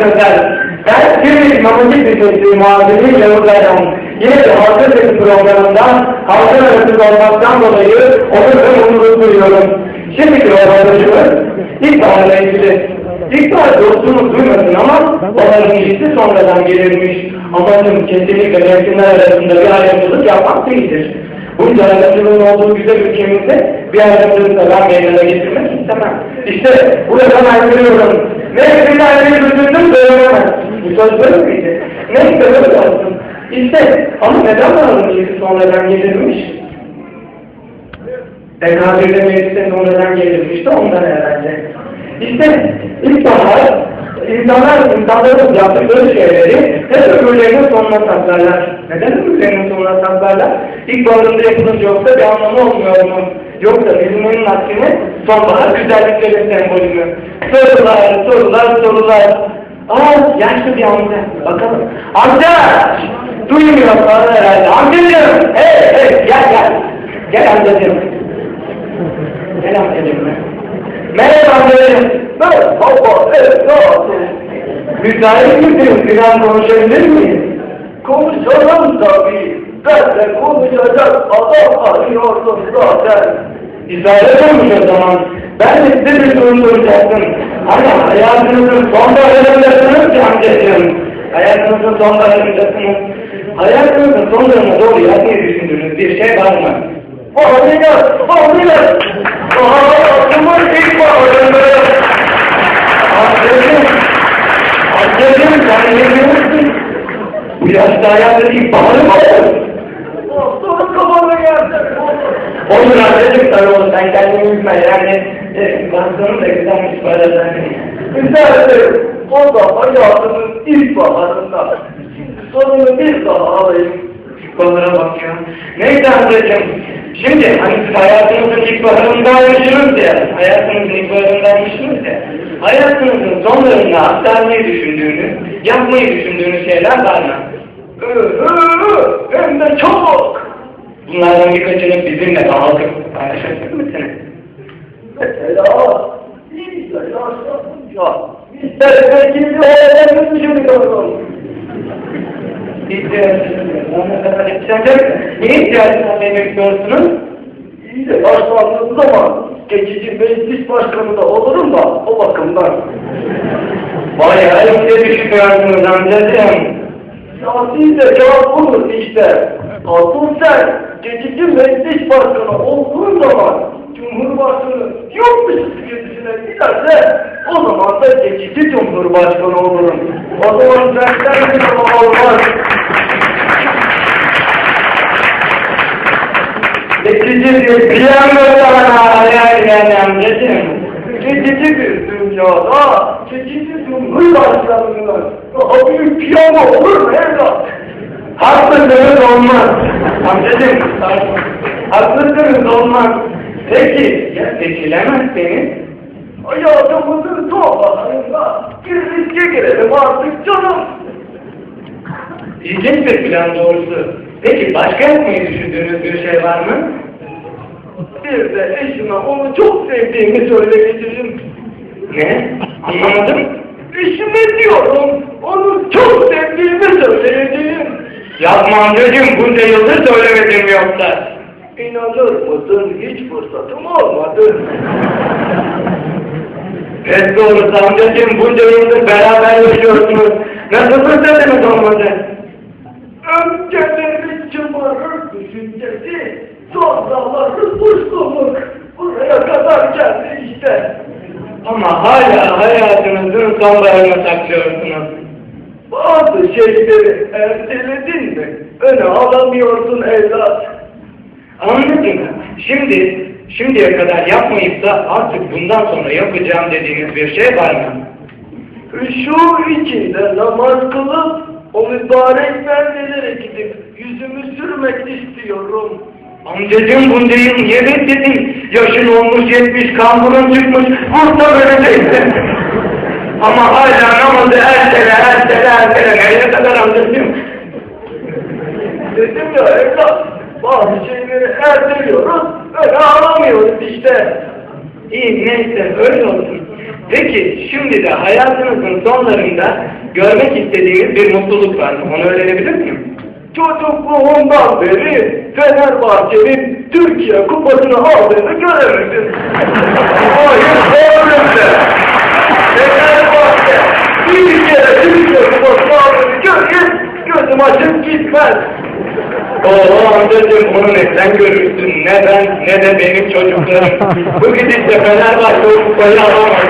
özel. Ben bir mamacı lisesi muhabiri Yavuz Ayhan. Yine de halka sesi programından halkın arasında olmaktan dolayı onur ve mutluluk duyuyorum. Şimdiki röportajımız ilkbaharla ilgili. İlkbahar dostumuz duymasın ama onların ilgisi sonradan gelirmiş. Amacım kesinlikle mevsimler arasında bir ayrımcılık yapmak değildir. Bunca ayrımcılığın olduğu güzel ülkemizde bir ayrımcılık da ben meydana getirmek istemem. İşte buradan ayrılıyorum. Mevsimler bir bütündür söylenemez. Bu söz böyle miydi? Neyse böyle olsun. İşte ama neden bunun ilgisi sonradan gelirmiş? Tekabirde meclise sonradan gelirmiş de ondan herhalde. İşte ilkbahar, insanlar, insanların yaptıkları şeyleri hep ömürlerinin sonuna saklarlar. Neden ömürlerinin sonuna saklarlar? İlkbaharında yapılınca yoksa bir anlamı olmuyor mu? Yoksa bizimlerin aksine sonbahar güzelliklerin sembolü? Sorular, sorular, sorular. Aa, yaşlı bir amca. Bakalım. Amca! Duymuyor sana herhalde. Amcacığım! Hey, hey, gel, gel. Gel amcacığım. Gel amcacığım. Merhaba amcacığım. Merhaba, evet, ne oldu? Müsait misiniz? Biraz konuşabilir miyiz? Konuşalım tabii. Ben de konuşacak adam arıyordum zaten. İzale olmuş o zaman. Ben size bir soru soracaktım. Hani hayatınızın son dönemindesiniz ki amcacığım. Hayatınızın son dönemindesiniz. Hayatınızın son dönemine doğru yapmayı düşündüğünüz bir şey var mı? Fahriler, fahriler. Hayatımın ilk bağırını. Amcacığım, amcacığım sen ne diyorsun? Bu yaşta hayatın ilk baharı mı olur? Sonra kafama geldi. Amcacığım tabii olur. Sen kendini üzme yani. E, baktığın da güzelmiş bu arada. Güzeldi. O da hayatımın ilk baharında. Sonunu bir daha alayım. Balara bak ya. Neyse amcacığım. Şimdi hani siz hayatınızın ilk baharındaymışsınız ya. Hayatınızın ilk baharındaymışsınız ya. Hayatınızın sonlarında aktarmayı düşündüğünüz, yapmayı düşündüğünüz şeyler var mı? Hem de çok. Bunlardan birkaçını bizimle kalkıp paylaşabilir misiniz? Mesela iyi yaşlanınca milletvekili olmayı düşünüyorum. Ne ihtiyacınız demek istiyorsunuz? İyi de yaşlandığım zaman geçici meclis başkanı da olurum da o bakımdan. Bayağı iyi düşünüyorsunuz amcacığım. Siyasi zeka budur işte. Asıl sen geçici meclis başkanı olduğun zaman Cumhurbaşkanı yokmuş sıkıntısına giderse o zaman da geçici Cumhurbaşkanı olurum. O zaman benden bir zaman olmaz. Geçici bir sana hayal yani amcacığım? Geçici bir dünyada geçici Cumhurbaşkanı'nın daha büyük piyano olur mu evlat? Haklısınız olmaz. Amcacığım, haklısınız olmaz. Peki, ya seçilemezseniz? Hayatımızın bir riske girelim artık canım. İlginç bir plan doğrusu. Peki başka yapmayı düşündüğünüz bir şey var mı? Bir de eşime onu çok sevdiğimi söyleyeceğim. Ne? Anlamadım. Eşime diyorum, onu çok sevdiğimi söyleyeceğim. Yapma amcacığım, bunca yıldır söylemedim yoksa. İnanır mısın hiç fırsatım olmadı. Pes doğrusu amcacığım, bunca yıldır beraber yaşıyorsunuz. Nasıl fırsatınız olmadı? Önceleri çımarır düşüncesi, sonraları suçluluk. Buraya kadar geldi işte. Ama hala hayatınızın sonlarını saklıyorsunuz. Bazı şeyleri erteledin mi? Öne alamıyorsun evlat. Anladım. Şimdi, şimdiye kadar yapmayıp da artık bundan sonra yapacağım dediğiniz bir şey var mı? Şu içinde namaz kılıp o mübarek beldelere gidip yüzümü sürmek istiyorum. Amcacığım bunca yıl niye bekledin? Yaşın olmuş yetmiş, kamburun çıkmış, burada vereceksin. Ama hala namazı ertele, ertele, ertele. Nereye kadar amcacığım? Dedim ya evlat, bazı şeyleri erteliyoruz, öne alamıyoruz işte. İyi neyse öyle olsun. Peki şimdi de hayatınızın sonlarında görmek istediğiniz bir mutluluk var mı? Onu öğrenebilir miyim? Çocukluğumdan beri Fenerbahçe'nin Türkiye kupasını aldığını göremedim. Hayır, ömrümde. Fenerbahçe açıp gitmez. Oo amcacığım onu ne sen görürsün ne ben ne de benim çocuklarım. Bu gidişle Fenerbahçe kupayı alamaz.